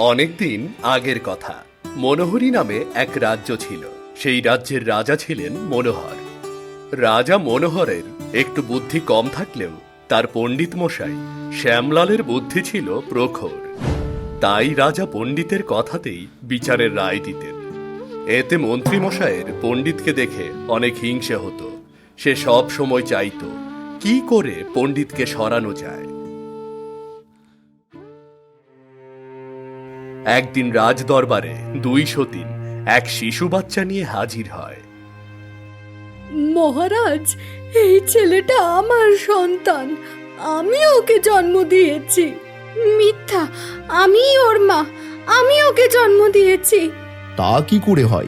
অনেকদিন আগের কথা। মনোহরি নামে এক রাজ্য ছিল। সেই রাজ্যের রাজা ছিলেন মনোহর। রাজা মনোহরের একটু বুদ্ধি কম থাকলেও তার পণ্ডিত মশাই শ্যামলালের বুদ্ধি ছিল প্রখর। তাই রাজা পণ্ডিতের কথাতেই বিচারের রায় দিতেন। এতে মন্ত্রী মশাইয়ের পণ্ডিতকে দেখে অনেক হিংসে হতো। সে সব সময় চাইতো, কি করে পণ্ডিতকে সরানো যায়? একদিন রাজ দরবারে দুই সতীন এক শিশু বাচ্চা নিয়ে হাজির হয়। মহারাজ এই ছেলেটা আমার সন্তান। আমি ওকে জন্ম দিয়েছি। মিথ্যা আমি ওর মা। আমি ওকে জন্ম দিয়েছি। তা কি করে হয়?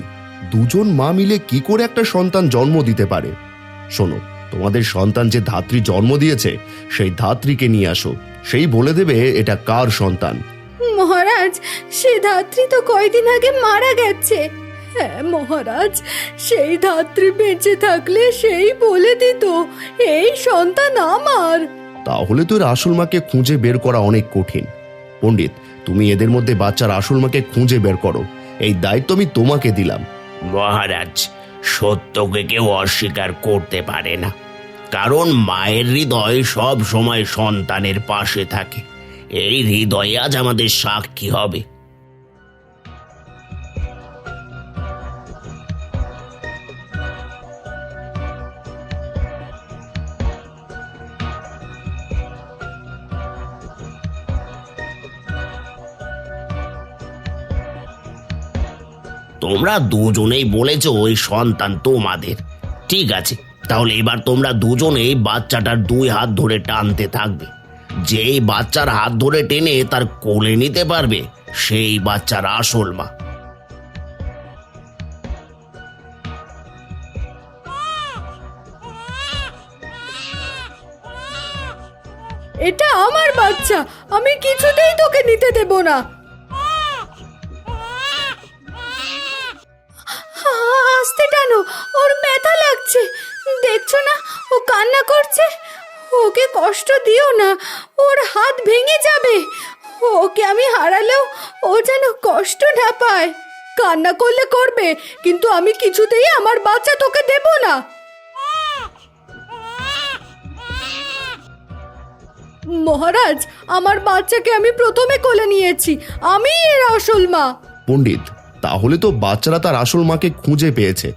দুজন মা মিলে কি করে একটা সন্তান জন্ম দিতে পারে? শোনো তোমাদের সন্তান যে ধাত্রী জন্ম দিয়েছে সেই ধাত্রীকে নিয়ে আসো। সেই বলে দেবে এটা কার সন্তান। মহারাজ সে ধাত্রী তো কয়দিন আগে মারা গেছে। হ্যাঁ মহারাজ সেই ধাত্রী বেঁচে থাকলে সেই বলে দিত এই সন্তান আমার। তাহলে তো এর আসল মাকে খুঁজে বের করা অনেক কঠিন। পণ্ডিত তুমি এদের মধ্যে বাচ্চার আসল মাকে খুঁজে বের করো। এই দায়িত্ব আমি তোমাকে দিলাম। মহারাজ সত্যকে কেউ অস্বীকার করতে পারে না। কারণ মায়ের হৃদয় সব সময় সন্তানের পাশে থাকে। এই হৃদয় আজ আমাদের সাক্ষী হবে। তোমরা দুজনেই বলেছ ওই সন্তান তোমাদের। ঠিক আছে, তাহলে এবার তোমরা দুজনেই বাচ্চাটার দুই হাত ধরে টানতে থাকবে। যেই বাচ্চার হাত ধরে টেনে তার কোলে নিতে পারবে, সেই বাচ্চার আসল মা। এটা আমার বাচ্চা, আমি কিছুতেই তোকে নিতে দেব না। আস্তে টানো, ওর ব্যথা লাগছে। দেখছ না, ও কান্না করছে? ওকে কষ্ট দিও না, ওর হাত ভেঙে যাবে। ওকে আমি হারালেও ও যেন কষ্ট না পায়। কান্না করলে করবে, কিন্তু আমি কিছুতেই আমার বাচ্চা তোকে দেব না। মহারাজ, আমার বাচ্চাকে আমি প্রথমে কোলে নিয়েছি। আমি এর আসল মা। পণ্ডিত, তাহলে তো বাচ্চারা তার আসল মাকে খুঁজে পেয়েছে।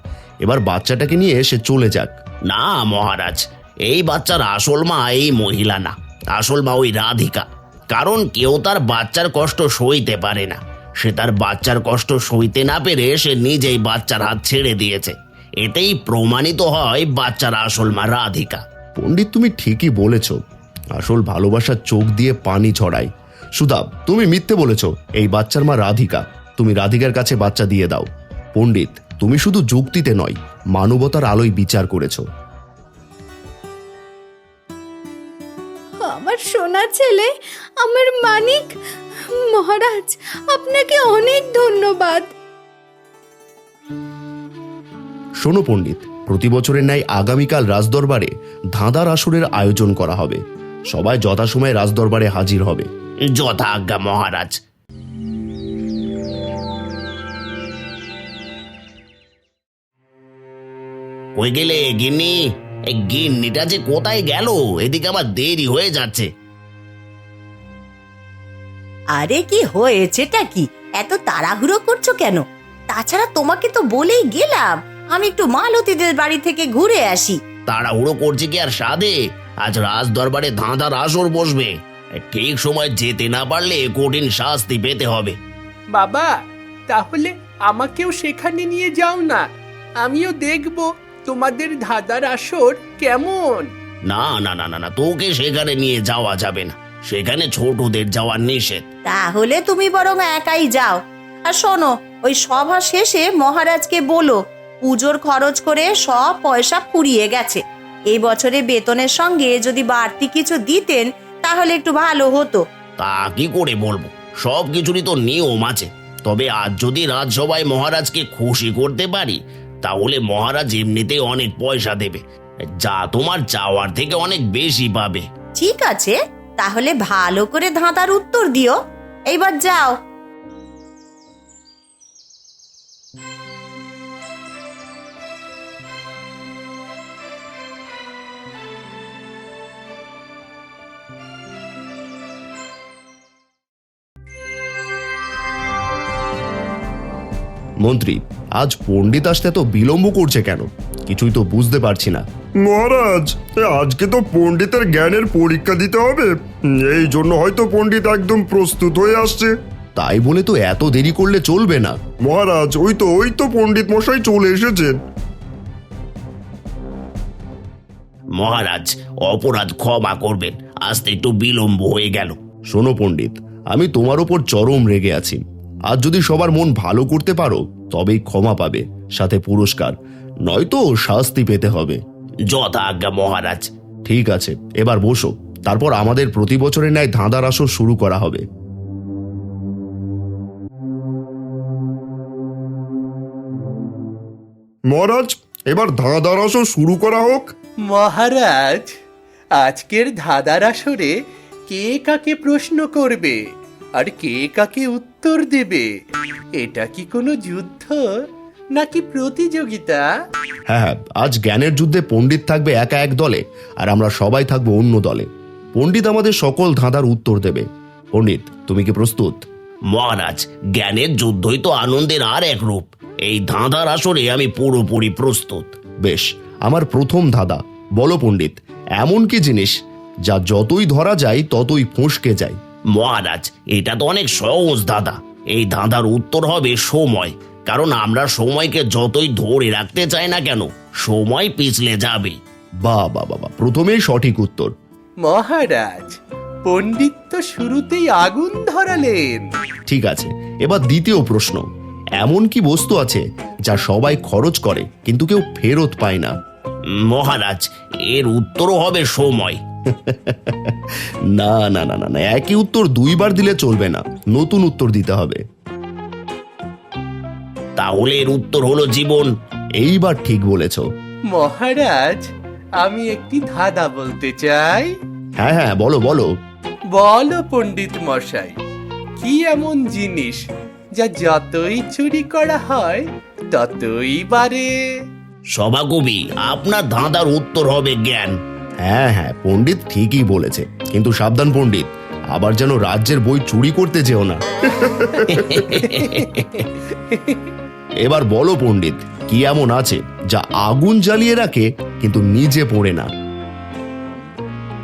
এবার বাচ্চাটাকে নিয়ে সে চলে যাক। না, মহারাজ এই বাচ্চার আসল মা এই মহিলা না, আসল মা ওই রাধিকা। কারণ কেউ তার বাচ্চার কষ্ট সইতে পারে না। সে তার বাচ্চার কষ্ট সইতে না পেরে সে নিজেই বাচ্চার হাত ছেড়ে দিয়েছে। এতেই প্রমাণিত হয় বাচ্চার আসল মা রাধিকা। পণ্ডিত, তুমি ঠিকই বলেছ। আসল ভালোবাসার চোখ দিয়ে পানি ছড়ায়। সুধা তুমি মিথ্যে বলেছ, এই বাচ্চার মা রাধিকা। তুমি রাধিকার কাছে বাচ্চা দিয়ে দাও। পণ্ডিত, তুমি শুধু যুক্তিতে নয়, মানবতার আলোয় বিচার করেছ। সোনা ছেলে আমার মানিক। মহারাজ আপনাকে অনেক ধন্যবাদ। শোনো পণ্ডিত প্রতি বছরের ন্যায় আগামীকাল রাজদরবারে ধাঁধার আসরের আয়োজন করা হবে। সবাই যথাসময়ে রাজদরবারে হাজির হবে। যথা আজ্ঞা মহারাজ। কই গেলে গিন্নি? এই গিন্নিটা যে কোথায় গেল? এদিকে আমার দেরি হয়ে যাচ্ছে। আরে কি হয়েছেটা কি? এত তাড়াহুড়ো করছ কেন? তাছাড়া তোমাকে তো বলেই গেলাম আমি একটু মালতীদের বাড়ি থেকে ঘুরে আসি। তাড়াহুড়ো করছে কি আর সাধে? আজ রাজ দরবারে ধাঁধার আসর বসবে। ঠিক সময় যেতে না পারলে কঠিন শাস্তি পেতে হবে। বাবা তাহলে আমাকেও সেখানে নিয়ে যাও না। আমিও দেখব তোমাদের ধাঁধার আসর কেমন। না না না না না তোকে সেখানে নিয়ে যাওয়া যাবে না। সেখানে ছোটদের যাওয়ার নিষেধ। তাহলে তুমি বরং একাই যাও। আর শোনো ওই সভা শেষে মহারাজকে বলো পুজোর খরচ করে সব পয়সা ফুরিয়ে গেছে। এই বছরে বেতনের সঙ্গে যদি বাড়তি কিছু দিতেন তাহলে একটু ভালো হতো। তা কি করে বলব? সব কিছুরই তো নিয়ম আছে। তবে আজ যদি রাজসভায় মহারাজকে খুশি করতে পারি তাহলে মহারাজ এমনিতেই অনেক পয়সা দেবে। যা তোমার চাওয়ার থেকে অনেক বেশি পাবে। ঠিক আছে তাহলে ভালো করে ধাঁধার উত্তর দিও। এইবার যাও। মন্ত্রী, আজ পণ্ডিত আসতে এত বিলম্ব করছে কেন? কিছুই তো বুঝতে পারছি না। মহারাজ আজকে তো পণ্ডিতের জ্ঞানের পরীক্ষা দিতে হবে। এই জন্য হয়তো পণ্ডিত একদম প্রস্তুত হয়ে আসছে। তাই বলে তো এত দেরি করলে চলবে না। মহারাজ ওই তো ওই তো পণ্ডিত মশাই চলে এসেছেন। মহারাজ অপরাধ ক্ষমা করবেন। আসতে একটু বিলম্ব হয়ে গেল। শোনো পণ্ডিত আমি তোমার ওপর চরম রেগে আছি। আজ যদি সবার মন ভালো করতে পারো তবেই ক্ষমা পাবে সাথে পুরস্কার। নয়তো শাস্তি পেতে হবে। যথাজ্ঞা মহারাজ। ঠিক আছে এবার বসো। তারপর আমাদের প্রতি বছরের ন্যায় ধাঁধার আসর শুরু করা হবে। মহারাজ এবার ধাঁধার আসর শুরু করা হোক। মহারাজ আজকের ধাঁধার আসরে কে কাকে প্রশ্ন করবে? আর কে কাকে উত্তর দেবে? এটা কি কোনো যুদ্ধ নাকি প্রতিযোগিতা? হ্যাঁ হ্যাঁ আজ জ্ঞানের যুদ্ধে পণ্ডিত থাকবে একা এক দলে আর আমরা সবাই থাকব অন্য দলে। পণ্ডিত আমাদের সকল ধাঁধার উত্তর দেবে। পণ্ডিত তুমি কি প্রস্তুত? মহারাজ জ্ঞানের যুদ্ধই তো আনন্দের আর এক রূপ। এই ধাঁধার আসরে আমি পুরোপুরি প্রস্তুত। বেশ আমার প্রথম ধাঁধা। বলো পণ্ডিত এমন কি জিনিস যা যতই ধরা যায় ততই ফসকে যায়? মহারাজ এটা তো অনেক সহজ দাদা। এই ধাঁধার উত্তর হবে সময় কারণ আমরা সময়কে যতই ধরে রাখতে চাই না কেন সময় পিছলে যাবে। বা বা বাবা প্রথমেই সঠিক উত্তর। মহারাজ পণ্ডিত তো শুরুতেই আগুন ধরালেন। ঠিক আছে এবার দ্বিতীয় প্রশ্ন। এমন কি বস্তু আছে যা সবাই খরচ করে কিন্তু কেউ ফেরত পায় না? মহারাজ এর উত্তরও হবে সময়। না না না না না একই উত্তর দুইবার দিলে চলবে না। নতুন উত্তর দিতে হবে। তাহলে এর উত্তর হলো জীবন। এইবার ঠিক বলেছ। মহারাজ আমি একটি ধাঁধা বলতে চাই। হ্যাঁ হ্যাঁ বলো বলো। বলো পণ্ডিত মশাই কি এমন জিনিস যা যতই চুরি করা হয় ততই বাড়ে? সভাকবি আপনার ধাঁধার উত্তর হবে জ্ঞান। হ্যাঁ হ্যাঁ পণ্ডিত ঠিকই বলেছে। কিন্তু সাবধান পণ্ডিত, আবার যেন রাজ্যের বই চুরি করতে যেও না। এবার বলো পণ্ডিত, কি এমন আছে যা আগুন জ্বালিয়ে রাখে, কিন্তু নিজে পড়ে না?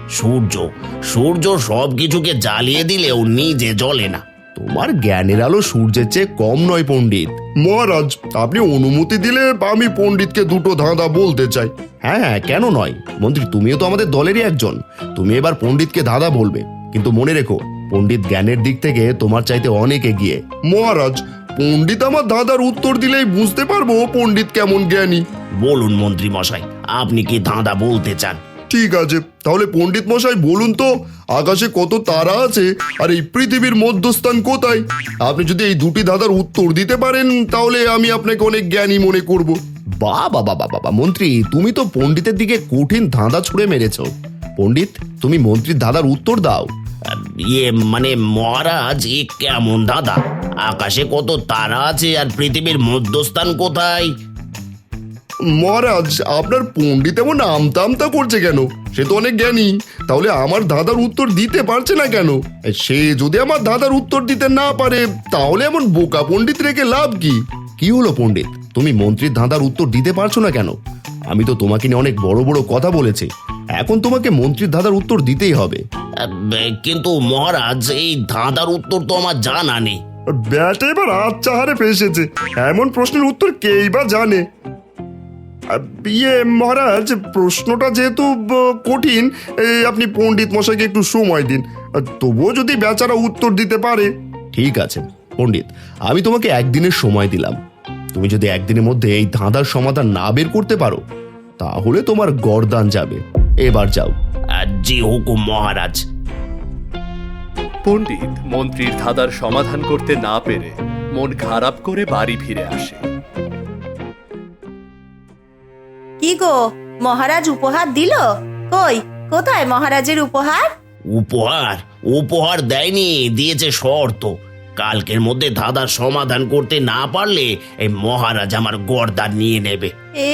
সূর্য সূর্য সব কিছুকে জ্বালিয়ে দিলেও নিজে জ্বলে না। তোমার জ্ঞানের আলো সূর্যের চেয়ে কম নয় পণ্ডিত। মহারাজ আপনি অনুমতি দিলে আমি পণ্ডিতকে দুটো ধাঁধা বলতে চাই। হ্যাঁ হ্যাঁ কেন নয়? মন্ত্রী তুমিও তো আমাদের দলেরই একজন। তুমি এবার পণ্ডিতকে ধাঁধা বলবে। কিন্তু মনে রেখো পণ্ডিত জ্ঞানের দিক থেকে তোমার চাইতে অনেক এগিয়ে। মহারাজ পণ্ডিত আমার ধাঁধার উত্তর দিলেই বুঝতে পারব পণ্ডিত কেমন জ্ঞানী। বলুন মন্ত্রী মশাই আপনি কি ধাঁধা বলতে চান? ঠিক আছে তাহলে পণ্ডিত মশাই বলুন তো আকাশে কত তারা আছে আর এই পৃথিবীর মধ্যস্থান কোথায়? আপনি যদি এই দুটি ধাঁধার উত্তর দিতে পারেন তাহলে আমি আপনাকে অনেক জ্ঞানী মনে করব। বা বাবা বাবা বাবা মন্ত্রী তুমি তো পণ্ডিতের দিকে কঠিন ধাঁধা ছুড়ে মেরেছ। পণ্ডিত তুমি মন্ত্রীর ধাঁধার উত্তর দাও। ইয়ে মানে মহারাজ এ কেমন দাদা আকাশে কত তারা আছে আর পৃথিবীর মধ্যস্থান কোথায়? মহারাজ আপনার পণ্ডিত এমন আমতা আমতা করছে কেন? সে তো অনেক জ্ঞানী। তাহলে আমার দাদার উত্তর দিতে পারছে না কেন? সে যদি আমার দাদার উত্তর দিতে না পারে তাহলে এমন বোকা পণ্ডিত রেখে লাভ কি? কি হলো পণ্ডিত? তুমি মন্ত্রীর ধাঁধার উত্তর দিতে পারছ না কেন? আমি তো তোমাকে নিয়ে অনেক বড় বড় কথা বলেছি। এখন তোমাকে মন্ত্রীর ধাঁধার উত্তর দিতেই হবে। কিন্তু মহারাজ এই ধাঁধার উত্তর তো আমার জানা নেই। ব্যাটে এবার আচ্ছা হারে ফেসেছে। এমন প্রশ্নের উত্তর কেই বা জানে? ইয়ে মহারাজ প্রশ্নটা যেহেতু কঠিন এই আপনি পণ্ডিত মশাইকে একটু সময় দিন। আর তবুও যদি বেচারা উত্তর দিতে পারে। ঠিক আছে পণ্ডিত। আমি তোমাকে একদিনের সময় দিলাম। তুমি যদি একদিনের মধ্যে এই ধাঁধার সমাধান না বের করতে পারো তাহলে তোমার গরদান যাবে। এবার যাও। আর জি হুকুম মহারাজ। পণ্ডিত মন্ত্রীর ধাঁধার সমাধান করতে না পেরে মন খারাপ করে বাড়ি ফিরে আসে। কি গো মহারাজ উপহার দিল? কই কোথায় মহারাজের উপহার? উপহার? উপহার দেয়নি দিয়েছে শর্ত। কালকের মধ্যে ধাঁধার সমাধান করতে না পারলে এই মহারাজ আমার গর্দান নিয়ে নেবে।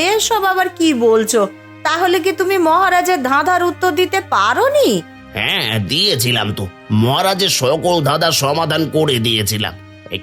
এসব আবার কি বলছো? তাহলে কি তুমি মহারাজের ধাঁধার উত্তর দিতে পারোনি? হ্যাঁ দিয়েছিলাম তো। মহারাজের সকল ধাঁধার সমাধান করে দিয়েছিলাম।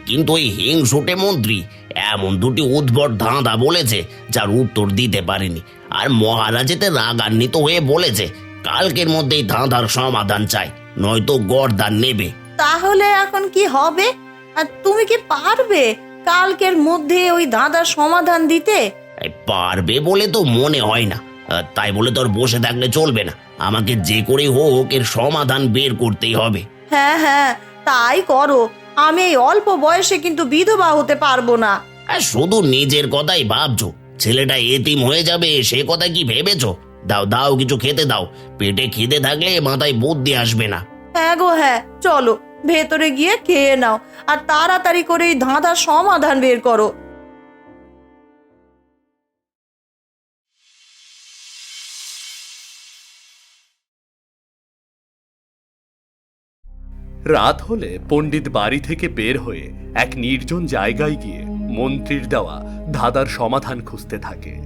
কিন্তু ওই হিংসুটে মন্ত্রী এমন দুটি উদ্ভট ধাঁধা বলেছে যার উত্তর দিতে পারেনি। আর মহারাজেতে রাগান্বিত হয়ে বলেছে কালকের মধ্যেই ধাঁধার সমাধান চাই নয়তো গরদান নেবে। তাহলে এখন কি হবে? আর তুমি কি পারবে কালকের মধ্যে ওই দাদার সমাধান দিতে? এই পারবে বলে তো মনে হয় না। আহ, তাই বলে তোর বসে থাকলে চলবে না। আমাকে যে করে হোক এর সমাধান বের করতেই হবে। হ্যাঁ হ্যাঁ তাই করো। আমি এই অল্প বয়সে কিন্তু বিধবা হতে পারব না। আর শুধু নিজের কথাই ভাবছ। ছেলেটা এতিম হয়ে যাবে সে কথা কি ভেবেছো? দাও দাও কিছু খেতে দাও। পেটে খিদে থাকলে মাথায় বুদ্ধি আসবে না। হ্যাঁ গো হ্যাঁ চলো ভেতরে গিয়ে খেয়ে নাও। আর তাড়াতাড়ি করে এই ধাঁধার সমাধান বের করো। রাত হলে পণ্ডিত বাড়ি থেকে বের হয়ে এক নির্জন জায়গায় গিয়ে মন্ত্রীর দেওয়া ধাঁধার সমাধান খুঁজতে থাকে।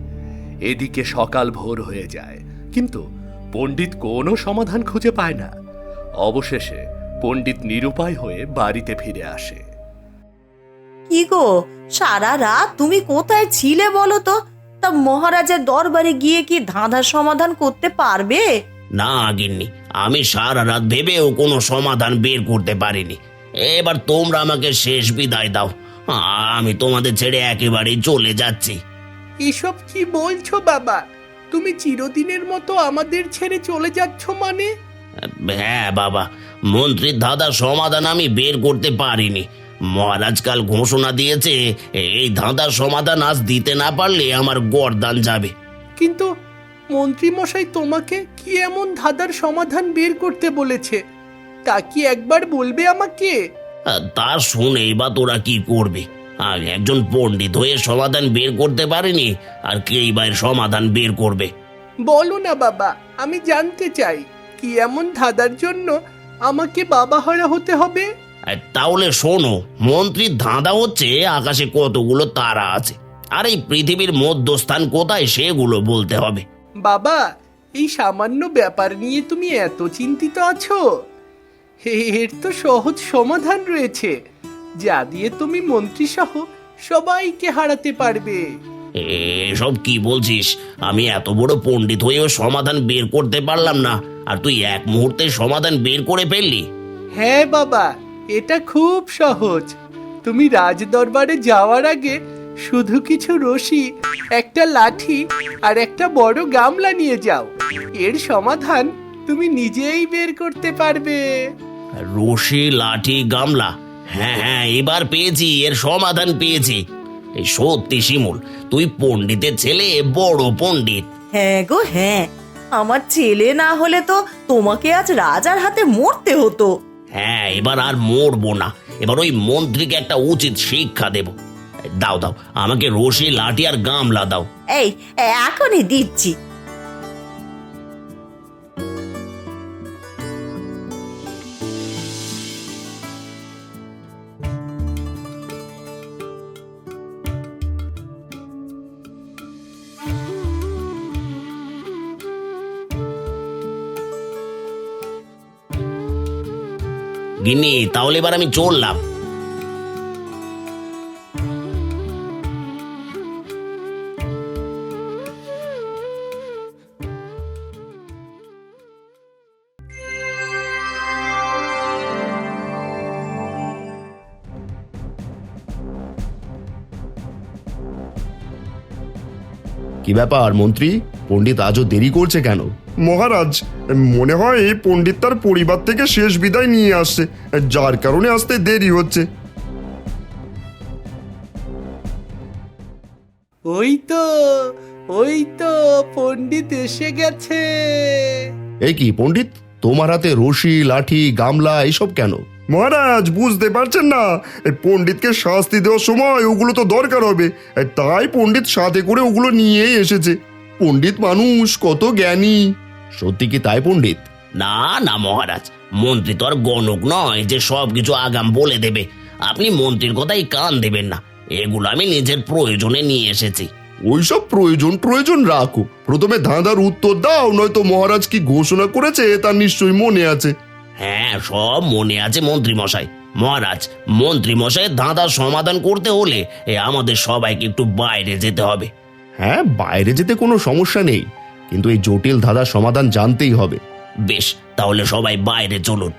এদিকে সকাল ভোর হয়ে যায় কিন্তু পণ্ডিত কোনো সমাধান খুঁজে পায় না। অবশেষে পণ্ডিত নিরুপায় হয়ে বাড়িতে ফিরে আসে। কি গো সারা রাত তুমি কোথায় ছিলে বলো তো? তা মহারাজের দরবারে গিয়ে কি ধাঁধার সমাধান করতে পারবে? না গিন্নি আমি সারা রাত ভেবেও কোনো সমাধান বের করতে পারিনি। এবার তোমরা আমাকে শেষ বিদায় দাও। আমি তোমাদের ছেড়ে একেবারেই চলে যাচ্ছি। এসব কি বলছো বাবা? তুমি চিরদিনের মতো আমাদের ছেড়ে চলে যাচ্ছ মানে? হ্যাঁ বাবা মন্ত্রীর ধাঁধার সমাধান আমি বের করতে পারিনি। মহারাজ কাল ঘোষণা দিয়েছে এই ধাঁধার সমাধান আজ দিতে না পারলে আমার গরদান যাবে। কিন্তু মন্ত্রী মশাই তোমাকে কি এমন ধাঁধার সমাধান বের করতে বলেছে? তা কি একবার বলবে আমাকে? আর তা শুনেই বা তোরা কি করবে? আর একজন পণ্ডিত হয়ে সমাধান বের করতে পারেনি আর কেই বা এর সমাধান বের করবে? বলো না বাবা আমি জানতে চাই কি এমন ধাঁধার জন্য আমাকে বাবা হারা হতে হবে? আর তাহলে শোনো মন্ত্রীর ধাঁধা হচ্ছে আকাশে কতগুলো তারা আছে আর এই পৃথিবীর মধ্যস্থান কোথায় সেগুলো বলতে হবে। বাবা এই সামান্য ব্যাপার নিয়ে তুমি এত চিন্তিত আছো? এর তো সহজ সমাধান রয়েছে। যা দিয়ে তুমি মন্ত্রী সহ সবাইকে হারাতে পারবে। এসব কি বলছিস? আমি এত বড় পণ্ডিত হয়েও সমাধান বের করতে পারলাম না। আর তুই এক মুহূর্তে সমাধান বের করে ফেললি। হ্যাঁ বাবা এটা খুব সহজ। তুমি রাজ দরবারে যাওয়ার আগে শুধু কিছু রশি একটা লাঠি আর একটা বড় গামলা নিয়ে যাও। এর সমাধান তুমি নিজেই বের করতে পারবে। রশি লাঠি গামলা। হ্যাঁ হ্যাঁ এবার পেয়েছি এর সমাধান পেয়েছি। এই সত্যি শিমুল তুই পণ্ডিতের ছেলে বড় পণ্ডিত। হ্যাঁ গো হ্যাঁ। আমার ছেলে না হলে তো তোমাকে আজ রাজার হাতে মরতে হতো। হ্যাঁ এবার আর মরবো না। এবার ওই মন্ত্রীকে একটা উচিত শিক্ষা দেব। দাও দাও আমাকে রশি লাঠি আর গামলা দাও। এই এখনই দিচ্ছি। গিন্নি তাহলে এবার আমি চললাম। কি ব্যাপার মন্ত্রী? পণ্ডিত আজও দেরি করছে কেন? মহারাজ মনে হয় এই পণ্ডিত তার পরিবার থেকে শেষ বিদায় নিয়ে আসছে যার কারণে আসতে দেরি হচ্ছে। ওই তো ওই তো পণ্ডিত এসে গেছে। এই কি পণ্ডিত? তোমার হাতে রশি লাঠি গামলা এইসব কেন? মহারাজ বুঝতে পারছেন না। এই পণ্ডিতকে শাস্তি দেওয়ার সময় ওগুলো তো দরকার হবে। তাই পণ্ডিত সাথে করে ওগুলো নিয়েই এসেছে। পণ্ডিত মানুষ কত জ্ঞানী। সত্যি কি তাই পণ্ডিত? না না মহারাজ। মন্ত্রী তো আর গণক নয় যে সব কিছু আগাম বলে দেবে। আপনি মন্ত্রীর কথাই কান দেবেন না। এগুলো আমি নিজের প্রয়োজনে নিয়ে এসেছি। ওইসব প্রয়োজন প্রয়োজন রাখো। প্রথমে ধাঁধার উত্তর দাও নয়তো মহারাজ কি ঘোষণা করেছে তার নিশ্চয়ই মনে আছে। হ্যাঁ সব মনে আছে মন্ত্রী মশাই মহারাজ মন্ত্রী মশাই ধাঁধার সমাধান করতে হলে এ আমাদের সবাইকে একটু বাইরে যেতে হবে। হ্যাঁ বাইরে যেতে কোনো সমস্যা নেই কিন্তু এই জটিল ধাঁধার সমাধান জানতেই হবে। বেশ তাহলে সবাই বাইরে চলুন।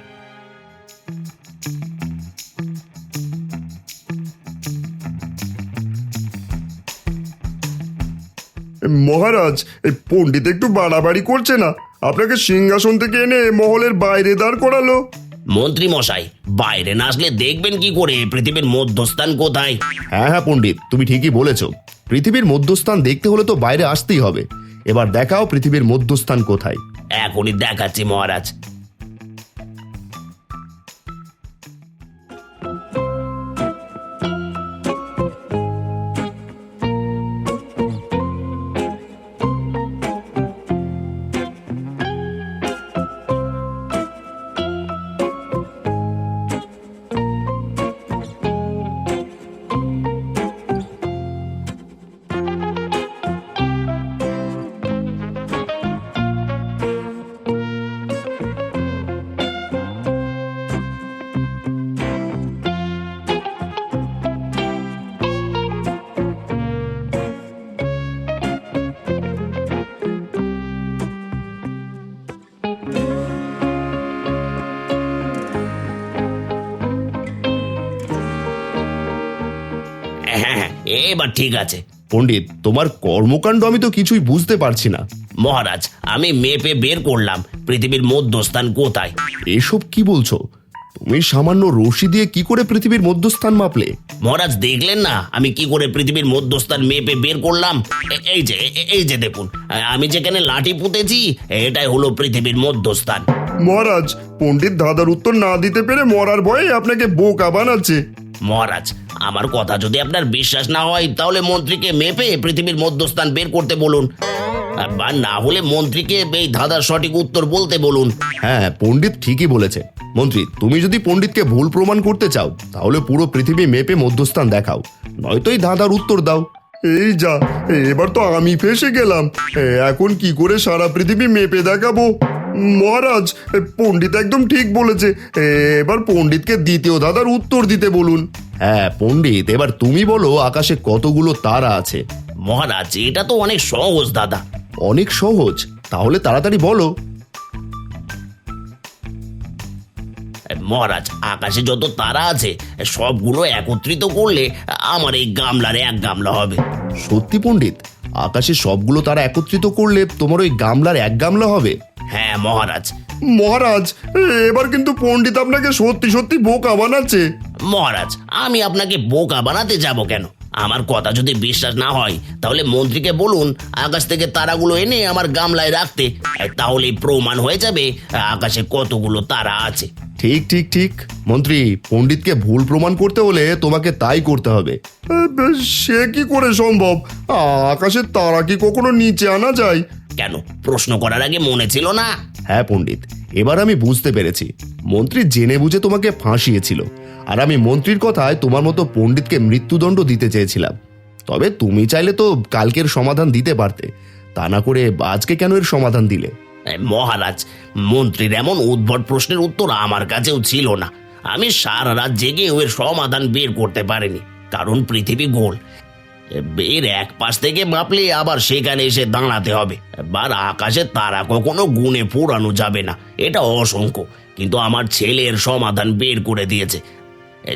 মহারাজ এই পণ্ডিত একটু বাড়াবাড়ি করছে না। আপনাকে সিংহাসন থেকে এনে মহলের বাইরে দাঁড় করালো। মন্ত্রী মশাই বাইরে না আসলে দেখবেন কি করে? পৃথিবীর মধ্যস্থান কোথায়? হ্যাঁ হ্যাঁ পণ্ডিত তুমি ঠিকই বলেছ। পৃথিবীর মধ্যস্থান দেখতে হলে তো বাইরে আসতেই হবে। এবার দেখাও পৃথিবীর মধ্যস্থান কোথায়। এখনই দেখাচ্ছি মহারাজ। এবার ঠিক আছে। পণ্ডিত তোমার কর্মকাণ্ড আমি তো কিছুই বুঝতে পারছি না। মহারাজ আমি মেপে বের করলাম পৃথিবীর মধ্যস্থান কোথায়? এসব কি বলছো? তুমি সামান্য রশি দিয়ে কি করে পৃথিবীর মধ্যস্থান মাপলে? মহারাজ দেখলেন না? আমি কি করে পৃথিবীর মধ্যস্থান মেপে বের করলাম? এ- এই যে এ- এই যে দেখুন আমি যেখানে লাঠি পুঁতেছি এটাই হলো পৃথিবীর মধ্যস্থান। মহারাজ পণ্ডিত ধাঁধার উত্তর না দিতে পেরে মরার ভয়ে আপনাকে বোকা বানাচ্ছে। মহারাজ আমার কথা যদি আপনার বিশ্বাস না হয় তাহলে মন্ত্রীকে মেপে পৃথিবীর মধ্যস্থান বের করতে বলুন। বা না হলে মন্ত্রীকে এই ধাঁধার সঠিক উত্তর বলতে বলুন। হ্যাঁ পণ্ডিত ঠিকই বলেছে। মন্ত্রী তুমি যদি পণ্ডিতকে ভুল প্রমাণ করতে চাও তাহলে পুরো পৃথিবী মেপে মধ্যস্থান দেখাও। নয়তো এই ধাঁধার উত্তর দাও। এই যা এবার তো আমি ফেসে গেলাম। এখন কি করে সারা পৃথিবী মেপে দেখাবো? মহারাজ পণ্ডিত একদম ঠিক বলেছে। এবার পণ্ডিতকে দ্বিতীয় দাদার উত্তর দিতে বলুন। হ্যাঁ পণ্ডিত এবার তুমি বলো আকাশে কতগুলো তারা আছে। মহারাজ এটা তো অনেক সহজ দাদা। অনেক সহজ? তাহলে তাড়াতাড়ি বলো। মহারাজ আকাশে যত তারা আছে সবগুলো একত্রিত করলে আমার এই গামলার এক গামলা হবে। সত্যি পণ্ডিত আকাশে সবগুলো তারা একত্রিত করলে তোমার ওই গামলার এক গামলা হবে? হ্যাঁ মহারাজ। মহারাজ এবার কিন্তু পণ্ডিত আপনাকে সত্যি সত্যি বোকা বানাচ্ছে। মহারাজ আমি আপনাকে বোকা বানাতে যাব কেন? আমার কথা যদি বিশ্বাস না হয় তাহলে মন্ত্রীকে বলুন আকাশ থেকে তারাগুলো এনে আমার গামলায় রাখতে। তাহলেই প্রমাণ হয়ে যাবে আকাশে কতগুলো তারা আছে। ঠিক ঠিক ঠিক। মন্ত্রী পণ্ডিতকে ভুল প্রমাণ করতে হলে তোমাকে তাই করতে হবে। সে কি করে সম্ভব? আকাশের তারা কি কখনো নিচে আনা যায়? কেন? প্রশ্ন করার আগে মনে ছিল না। হ্যাঁ পণ্ডিত এবার আমি বুঝতে পেরেছি। মন্ত্রী জেনে বুঝে তোমাকে ফাঁসিয়েছিল। আর আমি মন্ত্রীর কথায় তোমার মতো পণ্ডিতকে মৃত্যুদণ্ড দিতে চেয়েছিলাম। তবে তুমি চাইলে তো কালকের সমাধান দিতে পারতে। তা না করে আজকে কেন এর সমাধান দিলে? মহারাজ মন্ত্রীর এমন উদ্ভট প্রশ্নের উত্তর আমার কাছেও ছিল না। আমি সারা রাত জেগে এর সমাধান বের করতে পারিনি। কারণ পৃথিবী গোল। এর এক পাশ থেকে মাপলে আবার সেখানে এসে দাঁড়াতে হবে। আর আকাশে তারা কখনো গুণে পোড়ানো যাবে না। এটা অসংখ্য। কিন্তু আমার ছেলের সমাধান বের করে দিয়েছে।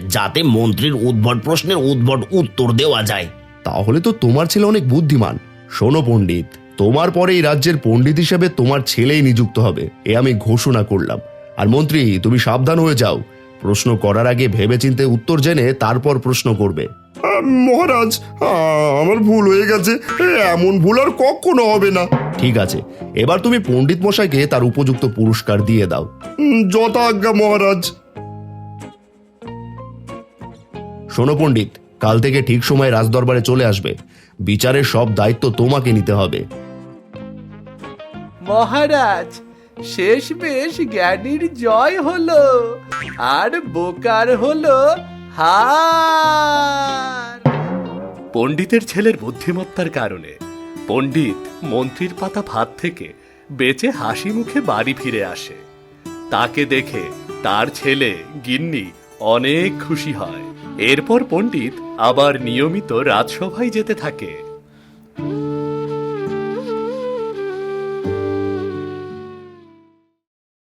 যাতে মন্ত্রীর উদ্ভট প্রশ্নের উদ্ভট উত্তর দেওয়া যায়। তাহলে তো তোমার ছেলে অনেক বুদ্ধিমান। শোনো পণ্ডিত, তোমার পরে এই রাজ্যের পণ্ডিত হিসেবে তোমার ছেলেই নিযুক্ত হবে। এ আমি ঘোষণা করলাম। আর মন্ত্রী, তুমি সাবধান হয়ে যাও। প্রশ্ন করার আগে ভেবেচিন্তে উত্তর জেনে তারপর প্রশ্ন করবে। মহারাজ আমার ভুল হয়ে গেছে। এমন ভুল আর কখনো হবে না। ঠিক আছে এবার তুমি পণ্ডিত মশাইকে তার উপযুক্ত পুরস্কার দিয়ে দাও। উম, যথা আজ্ঞা মহারাজ। শোনো পণ্ডিত কাল থেকে ঠিক সময় রাজদরবারে চলে আসবে। বিচারের সব দায়িত্ব তোমাকে নিতে হবে। মহারাজ শেষ বেশ জ্ঞানীর জয় হলো আর বোকার হলো হার। পণ্ডিতের ছেলের বুদ্ধিমত্তার কারণে পণ্ডিত মন্ত্রীর পাতা ভাত থেকে বেঁচে হাসি মুখে বাড়ি ফিরে আসে। তাকে দেখে তার ছেলে গিন্নি অনেক খুশি হয়। এরপর পণ্ডিত আবার নিয়মিত রাজসভায় যেতে থাকে।